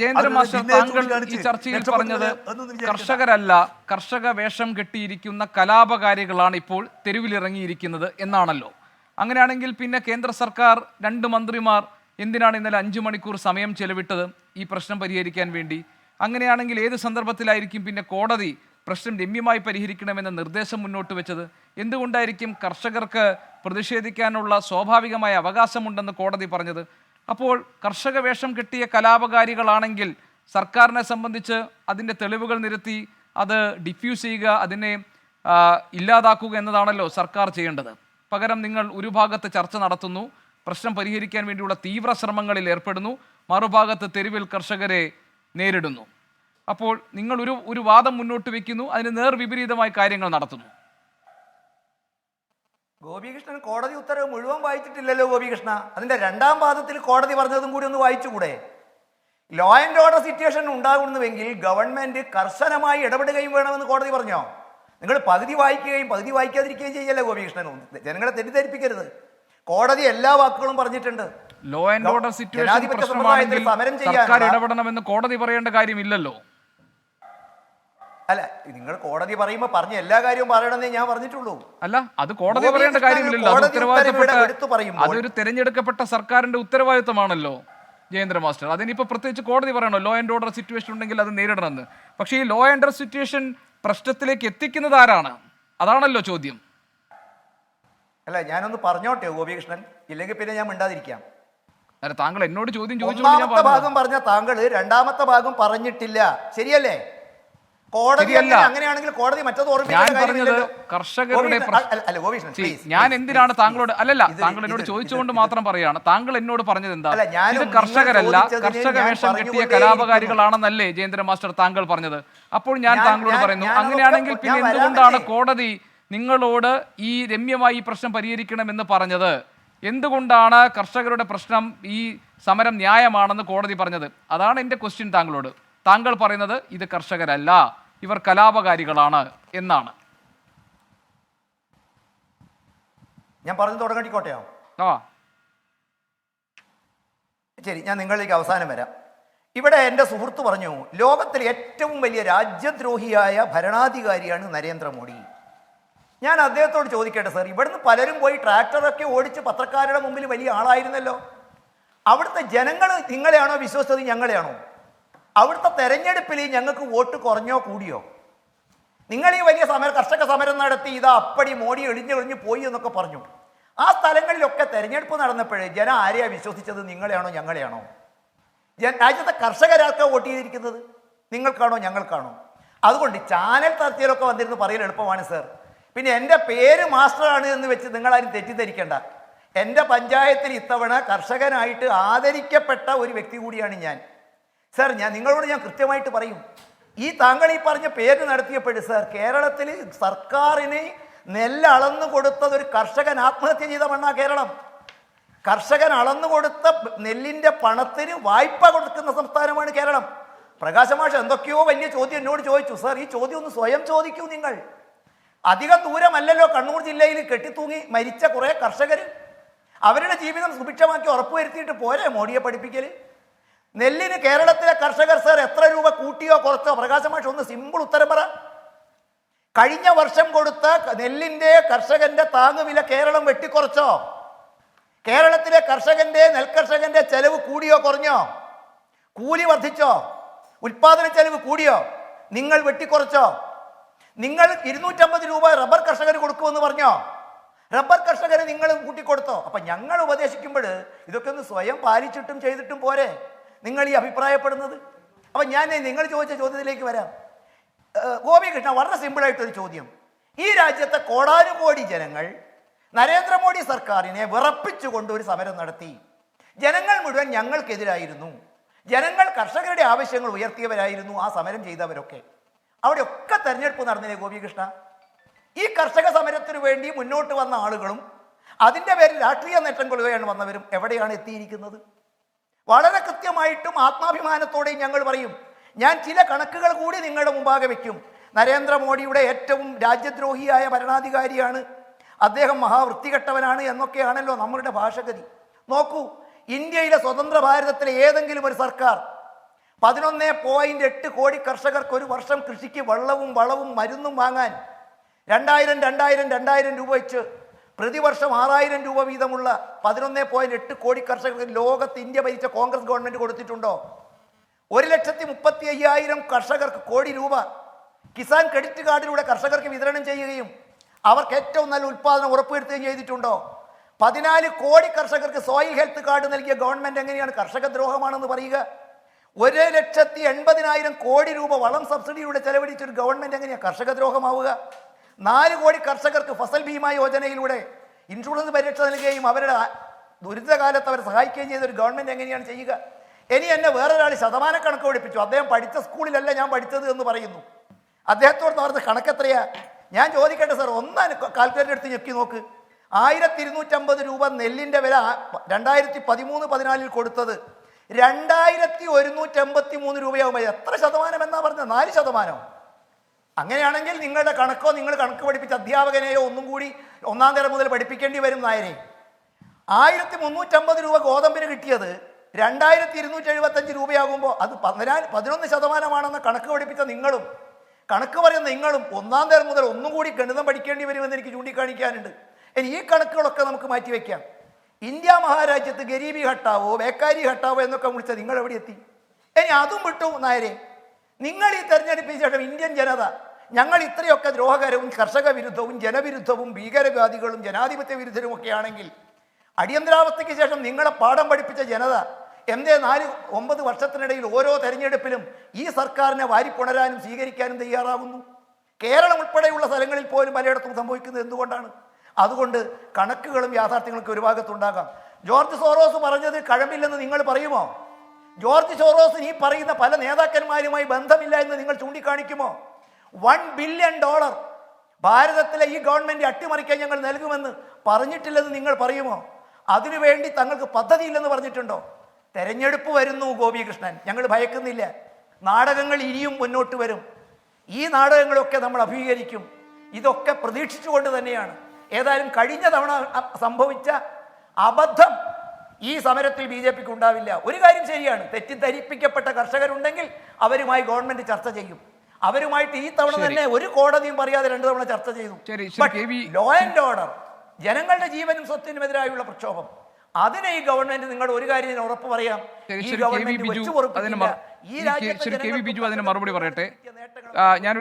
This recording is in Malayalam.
ജയേന്ദ്ര അത് മാസ്റ്റർ ജില്ലയെ താങ്കൾ ഈ ചർച്ചയിൽ പറഞ്ഞത് കർഷകരല്ല കർഷക വേഷം കെട്ടിയിരിക്കുന്ന കലാപകാരികളാണ് ഇപ്പോൾ തെരുവിലിറങ്ങിയിരിക്കുന്നത് എന്നാണല്ലോ. അങ്ങനെയാണെങ്കിൽ പിന്നെ കേന്ദ്ര സർക്കാർ രണ്ട് മന്ത്രിമാർ എന്തിനാണ് ഇന്നലെ അഞ്ചു മണിക്കൂർ സമയം ചെലവിട്ടത് ഈ പ്രശ്നം പരിഹരിക്കാൻ വേണ്ടി? അങ്ങനെയാണെങ്കിൽ ഏത് സന്ദർഭത്തിലായിരിക്കും പിന്നെ കോടതി പ്രശ്നം രമ്യമായി പരിഹരിക്കണമെന്ന നിർദ്ദേശം മുന്നോട്ട് വെച്ചത്? എന്തുകൊണ്ടായിരിക്കും കർഷകർക്ക് പ്രതിഷേധിക്കാനുള്ള സ്വാഭാവികമായ അവകാശമുണ്ടെന്ന് കോടതി പറഞ്ഞത്? അപ്പോൾ കർഷക വേഷം കെട്ടിയ കലാപകാരികളാണെങ്കിൽ സർക്കാരിനെ സംബന്ധിച്ച് അതിന്റെ തെളിവുകൾ നിരത്തി അത് ഡിഫ്യൂസ് ചെയ്യുക അതിനെ ഇല്ലാതാക്കുക എന്നതാണല്ലോ സർക്കാർ ചെയ്യേണ്ടത്. പകരം നിങ്ങൾ ഒരു ഭാഗത്ത് ചർച്ച നടത്തുന്നു പ്രശ്നം പരിഹരിക്കാൻ വേണ്ടിയുള്ള തീവ്ര ശ്രമങ്ങളിൽ ഏർപ്പെടുന്നു മറുഭാഗത്ത് തെരുവിൽ കർഷകരെ നേരിടുന്നു. അപ്പോൾ നിങ്ങൾ ഒരു ഒരു വാദം മുന്നോട്ട് വയ്ക്കുന്നു അതിന് നേർവിപരീതമായി കാര്യങ്ങൾ നടത്തുന്നു. ഗോപികൃഷ്ണൻ കോടതി ഉത്തരവ് മുഴുവൻ വായിച്ചിട്ടില്ലല്ലോ ഗോപികൃഷ്ണ. അതിന്റെ രണ്ടാം പാദത്തിൽ കോടതി പറഞ്ഞതും കൂടി ഒന്ന് വായിച്ചുകൂടെ? ലോ ആൻഡ് ഓർഡർ സിറ്റുവേഷൻ ഉണ്ടാകുന്നുവെങ്കിൽ ഗവൺമെന്റ് കർശനമായി ഇടപെടുകയും വേണമെന്ന് കോടതി പറഞ്ഞോ? നിങ്ങൾ പകുതി വായിക്കുകയും പകുതി വായിക്കാതിരിക്കുകയും ചെയ്യല്ലേ ഗോപികൃഷ്ണൻ? ജനങ്ങളെ തെറ്റിദ്ധരിപ്പിക്കരുത്. കോടതി എല്ലാ വാക്കുകളും പറഞ്ഞിട്ടുണ്ട്. ലോ ആൻഡ് ഓർഡർ സിറ്റുവേഷൻ പ്രശ്നമാണെങ്കിൽ സർക്കാർ ഇടപെടണമെന്ന് കോടതി പറയേണ്ട കാര്യമില്ലല്ലോ. അല്ല നിങ്ങൾ കോടതി പറയുമ്പോൾ പറഞ്ഞ എല്ലാ കാര്യവും പറയണമെന്നേ ഞാൻ പറഞ്ഞിട്ടുള്ളൂ. അല്ല അത് കോടതി പറയേണ്ട കാര്യമില്ലല്ലോ. അത് ഉത്തരവാദിത്തപ്പെട്ട അതൊരു തെരഞ്ഞെടുക്കപ്പെട്ട സർക്കാരിന്റെ ഉത്തരവാദിത്തമാണല്ലോ ജയേന്ദ്ര മാസ്റ്റർ. അതിനിപ്പോ പ്രത്യേകിച്ച് കോടതി പറയണോ? ലോ ആൻഡ് ഓർഡർ സിറ്റുവേഷൻ ഉണ്ടെങ്കിൽ അത് നേരിടണമെന്ന്. പക്ഷേ ഈ ലോ ആൻഡ് ഓർഡർ സിറ്റുവേഷൻ പ്രശ്നത്തിലേക്ക് എത്തിക്കുന്നത് ആരാണ്? അതാണല്ലോ ചോദ്യം. അല്ല ഞാനൊന്ന് പറഞ്ഞോട്ടെ ഗോപികൃഷ്ണൻ? ഇല്ലെങ്കിൽ പിന്നെ ഞാൻ മിണ്ടാതിരിക്കാം. താങ്കൾ എന്നോട് ചോദ്യം ചോദിച്ചു ഭാഗം പറഞ്ഞ താങ്കൾ രണ്ടാമത്തെ ഭാഗം പറഞ്ഞിട്ടില്ല. ശരിയല്ലേ? കോടതി അങ്ങനെയാണെങ്കിൽ കോടതി മറ്റത് ഞാൻ പറഞ്ഞത്. കർഷകരുടെ ഞാൻ എന്തിനാണ് താങ്കളോട് അല്ലല്ല താങ്കൾ എന്നോട് ചോദിച്ചുകൊണ്ട് മാത്രം പറയാണ്. താങ്കൾ എന്നോട് പറഞ്ഞത് എന്താ? ഇത് കർഷകരല്ല. കർഷക വേഷം കെട്ടിയ. കലാപകാരികളാണെന്നല്ലേ ജയേന്ദ്ര മാസ്റ്റർ താങ്കൾ പറഞ്ഞത്. അപ്പോൾ ഞാൻ ഞാൻ- താങ്കളോട് പറയുന്നു അങ്ങനെയാണെങ്കിൽ പിന്നെ എന്തുകൊണ്ടാണ് കോടതി നിങ്ങളോട് ഈ രമ്യമായി ഈ പ്രശ്നം പരിഹരിക്കണമെന്ന് പറഞ്ഞത്? എന്തുകൊണ്ടാണ് കർഷകരുടെ പ്രശ്നം ഈ സമരം ന്യായമാണെന്ന് കോടതി പറഞ്ഞത്? അതാണ് എന്റെ ക്വസ്റ്റ്യൻ താങ്കളോട്. താങ്കൾ പറയുന്നത് ഇത് കർഷകരല്ല ഇവർ കലാപകാരികളാണ് എന്നാണ്. ഞാൻ പറഞ്ഞു തുടങ്ങിക്കോട്ടെയോ ആ. ശരി ഞാൻ നിങ്ങളിലേക്ക് അവസാനം വരാം. ഇവിടെ എന്റെ സുഹൃത്ത് പറഞ്ഞു ലോകത്തിലെ ഏറ്റവും വലിയ രാജ്യദ്രോഹിയായ ഭരണാധികാരിയാണ് നരേന്ദ്രമോദി. ഞാൻ അദ്ദേഹത്തോട് ചോദിക്കട്ടെ സാർ ഇവിടുന്ന് പലരും പോയി ട്രാക്ടറൊക്കെ ഓടിച്ച് പത്രക്കാരുടെ മുമ്പിൽ വലിയ ആളായിരുന്നല്ലോ. അവിടുത്തെ ജനങ്ങൾ നിങ്ങളെയാണോ വിശ്വസിച്ചത് ഞങ്ങളെയാണോ? അവിടുത്തെ തെരഞ്ഞെടുപ്പിൽ ഞങ്ങൾക്ക് വോട്ട് കുറഞ്ഞോ കൂടിയോ? നിങ്ങൾ ഈ വലിയ സമരം കർഷക സമരം നടത്തി ഇതാ അപ്പടി മോഡി എളിഞ്ഞെളിഞ്ഞ് പോയി എന്നൊക്കെ പറഞ്ഞു. ആ സ്ഥലങ്ങളിലൊക്കെ തെരഞ്ഞെടുപ്പ് നടന്നപ്പോഴേ ജനം ആരെയാണ് വിശ്വസിച്ചത്? നിങ്ങളെയാണോ ഞങ്ങളെയാണോ? രാജ്യത്തെ കർഷകരാർക്കാ വോട്ട് ചെയ്തിരിക്കുന്നത്? നിങ്ങൾക്കാണോ ഞങ്ങൾക്കാണോ? അതുകൊണ്ട് ചാനൽ തർത്തിയിലൊക്കെ വന്നിരുന്ന് പറയൽ എളുപ്പമാണ് സർ. പിന്നെ എന്റെ പേര് മാസ്റ്ററാണ് എന്ന് വെച്ച് നിങ്ങളാരും തെറ്റിദ്ധരിക്കേണ്ട. എന്റെ പഞ്ചായത്തിൽ ഇത്തവണ കർഷകനായിട്ട് ആദരിക്കപ്പെട്ട ഒരു വ്യക്തി കൂടിയാണ് ഞാൻ. സർ ഞാൻ നിങ്ങളോട് ഞാൻ കൃത്യമായിട്ട് പറയും. ഈ താങ്കൾ ഈ പറഞ്ഞ പേര് നടത്തിയപ്പോഴും സാർ കേരളത്തിൽ സർക്കാരിന് നെല്ല് അളന്നു കൊടുത്തത് ഒരു കർഷകൻ ആത്മഹത്യ ചെയ്ത മണ്ണാ കേരളം. കർഷകൻ അളന്നു കൊടുത്ത നെല്ലിന്റെ പണത്തിന് വായ്പ കൊടുക്കുന്ന സംസ്ഥാനമാണ് കേരളം. പ്രകാശമാഷ എന്തൊക്കെയോ വലിയ ചോദ്യം എന്നോട് ചോദിച്ചു. സാർ ഈ ചോദ്യം ഒന്ന് സ്വയം ചോദിക്കൂ നിങ്ങൾ. അധിക ദൂരമല്ലല്ലോ കണ്ണൂർ ജില്ലയിൽ കെട്ടിത്തൂങ്ങി മരിച്ച കുറേ കർഷകർ അവരുടെ ജീവിതം സുഭിക്ഷമാക്കി ഉറപ്പുവരുത്തിയിട്ട് പോരെ മോഡിയെ പഠിപ്പിക്കൽ നെല്ലിന് കേരളത്തിലെ കർഷകർ സാർ എത്ര രൂപ കൂട്ടിയോ കുറച്ചോ? പ്രകാശമായിട്ട് ഒന്ന് സിമ്പിൾ ഉത്തരം പറ. കഴിഞ്ഞ വർഷം കൊടുത്ത നെല്ലിന്റെ കർഷകന്റെ താങ്ങുവില കേരളം വെട്ടിക്കുറച്ചോ? കേരളത്തിലെ കർഷകന്റെ നെൽകർഷകന്റെ ചെലവ് കൂടിയോ കുറഞ്ഞോ? കൂലി വർദ്ധിച്ചോ? ഉൽപാദന ചെലവ് കൂടിയോ? നിങ്ങൾ വെട്ടിക്കുറച്ചോ? നിങ്ങൾ ഇരുന്നൂറ്റമ്പത് രൂപ റബ്ബർ കർഷകർ കൊടുക്കുമെന്ന് പറഞ്ഞോ? റബ്ബർ കർഷകരെ നിങ്ങൾ കൂട്ടിക്കൊടുത്തോ? അപ്പൊ ഞങ്ങൾ ഉപദേശിക്കുമ്പോൾ ഇതൊക്കെ ഒന്ന് സ്വയം പാലിച്ചിട്ടും ചെയ്തിട്ടും പോരെ. നിങ്ങൾ ഈ അഭിപ്രായപ്പെടുന്നത്? അപ്പൊ ഞാൻ നിങ്ങൾ ചോദിച്ച ചോദ്യത്തിലേക്ക് വരാം. ഗോപികൃഷ്ണ വളരെ സിമ്പിളായിട്ടൊരു ചോദ്യം. ഈ രാജ്യത്തെ കോടാനുകോടി ജനങ്ങൾ നരേന്ദ്രമോദി സർക്കാരിനെ വിറപ്പിച്ചുകൊണ്ട് ഒരു സമരം നടത്തി. ജനങ്ങൾ മുഴുവൻ ഞങ്ങൾക്കെതിരായിരുന്നു. ജനങ്ങൾ കർഷകരുടെ ആവശ്യങ്ങൾ ഉയർത്തിയവരായിരുന്നു ആ സമരം ചെയ്തവരൊക്കെ. അവിടെയൊക്കെ തെരഞ്ഞെടുപ്പ് നടന്നില്ലേ ഗോപികൃഷ്ണ? ഈ കർഷക സമരത്തിനു വേണ്ടി മുന്നോട്ട് വന്ന ആളുകളും അതിന്റെ പേരിൽ രാഷ്ട്രീയ നേട്ടം കൊള്ളുകയാണ് വന്നവരും എവിടെയാണ് എത്തിയിരിക്കുന്നത്? വളരെ കൃത്യമായിട്ടും ആത്മാഭിമാനത്തോടെയും ഞങ്ങൾ പറയും. ഞാൻ ചില കണക്കുകൾ കൂടി നിങ്ങളുടെ മുമ്പാകെ വയ്ക്കും നരേന്ദ്രമോദിയുടെ ഏറ്റവും രാജ്യദ്രോഹിയായ ഭരണാധികാരിയാണ്. അദ്ദേഹം മഹാവൃത്തികെട്ടവനാണ് എന്നൊക്കെയാണല്ലോ നമ്മളുടെ ഭാഷഗതി. നോക്കൂ ഇന്ത്യയിലെ സ്വതന്ത്ര ഭാരതത്തിലെ ഏതെങ്കിലും ഒരു സർക്കാർ പതിനൊന്ന് പോയിന്റ് എട്ട് കോടി കർഷകർക്ക് ഒരു വർഷം കൃഷിക്ക് വെള്ളവും വളവും മരുന്നും വാങ്ങാൻ രണ്ടായിരം രണ്ടായിരം രണ്ടായിരം രൂപ വെച്ച് പ്രതിവർഷം ആറായിരം രൂപ വീതമുള്ള പതിനൊന്ന് പോയിന്റ് എട്ട് കോടി കർഷകർക്ക് ലോകത്ത് ഇന്ത്യ ഭരിച്ച കോൺഗ്രസ് ഗവൺമെന്റ് കൊടുത്തിട്ടുണ്ടോ? ഒരു ലക്ഷത്തി മുപ്പത്തി അയ്യായിരം കർഷകർക്ക് കോടി രൂപ കിസാൻ ക്രെഡിറ്റ് കാർഡിലൂടെ കർഷകർക്ക് വിതരണം ചെയ്യുകയും അവർക്ക് ഏറ്റവും നല്ല ഉൽപ്പാദനം ഉറപ്പുവരുത്തുകയും ചെയ്തിട്ടുണ്ടോ? പതിനാല് കോടി കർഷകർക്ക് സോയിൽ ഹെൽത്ത് കാർഡ് നൽകിയ ഗവൺമെന്റ് എങ്ങനെയാണ് കർഷക ദ്രോഹമാണെന്ന് പറയുക? ഒരു ലക്ഷത്തി എൺപതിനായിരം കോടി രൂപ വളം സബ്സിഡിയിലൂടെ ചെലവഴിച്ച ഒരു ഗവൺമെന്റ് എങ്ങനെയാണ് കർഷക ദ്രോഹമാവുക? നാല് കോടി കർഷകർക്ക് ഫസൽ ഭീമ യോജനയിലൂടെ ഇൻഷുറൻസ് പരിരക്ഷ നൽകുകയും അവരുടെ ദുരിതകാലത്ത് അവരെ സഹായിക്കുകയും ചെയ്ത ഒരു ഗവൺമെന്റ് എങ്ങനെയാണ് ചെയ്യുക? ഇനി എന്നെ വേറൊരാൾ ശതമാന കണക്ക് പഠിപ്പിച്ചു. അദ്ദേഹം പഠിച്ച സ്കൂളിലല്ല ഞാൻ പഠിച്ചത് എന്ന് പറയുന്നു. അദ്ദേഹത്തോട് പറഞ്ഞ കണക്ക് എത്രയാ? ഞാൻ ചോദിക്കട്ടെ സാർ ഒന്നാണ് കാൽക്കുലേറ്റർ എടുത്ത് ഞെക്കി നോക്ക്. ആയിരത്തി ഇരുന്നൂറ്റമ്പത് രൂപ നെല്ലിന്റെ വില രണ്ടായിരത്തി പതിമൂന്ന് പതിനാലിൽ കൊടുത്തത് രണ്ടായിരത്തി ഒരുന്നൂറ്റമ്പത്തി മൂന്ന് രൂപയാകുമ്പോൾ എത്ര ശതമാനം എന്നാ പറഞ്ഞത് നാല് ശതമാനം. അങ്ങനെയാണെങ്കിൽ നിങ്ങളുടെ കണക്കോ നിങ്ങൾ കണക്ക് പഠിപ്പിച്ച അധ്യാപകനെയോ ഒന്നും കൂടി ഒന്നാം തരം മുതൽ പഠിപ്പിക്കേണ്ടി വരും നായരെ. ആയിരത്തി മുന്നൂറ്റമ്പത് രൂപ ഗോതമ്പിന് കിട്ടിയത് രണ്ടായിരത്തി ഇരുന്നൂറ്റി എഴുപത്തഞ്ച് രൂപയാകുമ്പോൾ അത് പതിനാല് പതിനൊന്ന് ശതമാനമാണെന്ന് കണക്ക് പഠിപ്പിച്ച നിങ്ങളും കണക്ക് പറയുന്ന നിങ്ങളും ഒന്നാം തരം മുതൽ ഒന്നും കൂടി ഗണിതം പഠിക്കേണ്ടി വരുമെന്ന് എനിക്ക് ചൂണ്ടിക്കാണിക്കാനുണ്ട്. ഇനി ഈ കണക്കുകളൊക്കെ നമുക്ക് മാറ്റി വയ്ക്കാം ഇന്ത്യ മഹാരാജ്യത്ത് ഗരീബി ഹട്ടാവോ ബേക്കാരി ഹട്ടാവോ എന്നൊക്കെ വിളിച്ച നിങ്ങൾ എവിടെ എത്തി ഇനി അതും വിട്ടു നായരെ. നിങ്ങൾ ഈ തെരഞ്ഞെടുപ്പിന് ശേഷം ഇന്ത്യൻ ജനത ഞങ്ങൾ ഇത്രയൊക്കെ ദ്രോഹകരവും കർഷക വിരുദ്ധവും ജനവിരുദ്ധവും ഭീകരവാദികളും ജനാധിപത്യ വിരുദ്ധരും ഒക്കെ ആണെങ്കിൽ അടിയന്തരാവസ്ഥയ്ക്ക് ശേഷം നിങ്ങളെ പാഠം പഠിപ്പിച്ച ജനത എന്തേ നാല് ഒമ്പത് വർഷത്തിനിടയിൽ ഓരോ തെരഞ്ഞെടുപ്പിലും ഈ സർക്കാരിനെ വാരിപ്പുണരാനും സ്വീകരിക്കാനും തയ്യാറാകുന്നു? കേരളം ഉൾപ്പെടെയുള്ള സ്ഥലങ്ങളിൽ പോലും പലയിടത്തും സംഭവിക്കുന്നത് എന്തുകൊണ്ടാണ്? അതുകൊണ്ട് കണക്കുകളും യാഥാർത്ഥ്യങ്ങളൊക്കെ ഒരു ഭാഗത്തുണ്ടാകാം. ജോർജ് സോറോസ് പറഞ്ഞത് കഴമ്പില്ലെന്ന് നിങ്ങൾ പറയുമോ? ജോർജ് സോറോസിന് ഈ പറയുന്ന പല നേതാക്കന്മാരുമായി ബന്ധമില്ല എന്ന് നിങ്ങൾ ചൂണ്ടിക്കാണിക്കുമോ? വൺ ബില്യൺ ഡോളർ ഭാരതത്തിലെ ഈ ഗവൺമെന്റ് അട്ടിമറിക്കാൻ ഞങ്ങൾ നൽകുമെന്ന് പറഞ്ഞിട്ടില്ലെന്ന് നിങ്ങൾ പറയുമോ? അതിനുവേണ്ടി തങ്ങൾക്ക് പദ്ധതിയില്ലെന്ന് പറഞ്ഞിട്ടുണ്ടോ? തെരഞ്ഞെടുപ്പ് വരുന്നു ഗോപികൃഷ്ണൻ. ഞങ്ങൾ ഭയക്കുന്നില്ല. നാടകങ്ങൾ ഇനിയും മുന്നോട്ട് വരും. ഈ നാടകങ്ങളൊക്കെ നമ്മൾ അഭിമുഖീകരിക്കും. ഇതൊക്കെ പ്രതീക്ഷിച്ചുകൊണ്ട് തന്നെയാണ്. ഏതായാലും കഴിഞ്ഞ തവണ സംഭവിച്ച അബദ്ധം ഈ സമരത്തിൽ ബി ജെ പിക്ക് ഉണ്ടാവില്ല. ഒരു കാര്യം ശരിയാണ്. തെറ്റിദ്ധരിപ്പിക്കപ്പെട്ട കർഷകരുണ്ടെങ്കിൽ അവരുമായി ഗവൺമെന്റ് ചർച്ച ചെയ്യും. അവരുമായിട്ട് ഈ തവണ തന്നെ ഒരു കോടതിയും പറയാതെ രണ്ടു തവണ ചർച്ച ചെയ്തു. ലോ ആൻഡ് ഓർഡർ ജനങ്ങളുടെ ജീവനും സ്വത്തിനുമെതിരായുള്ള പ്രക്ഷോഭം. അതിനെ ഈ ഗവൺമെന്റ് നിങ്ങൾ ഒരു കാര്യം ഞാൻ ഉറപ്പ് പറയാം. ഈ ഗവൺമെന്റ് വെച്ചു ഈ രാജ്യത്തെ ബിജു അതിന് മറുപടി പറയട്ടെ. ഞാൻ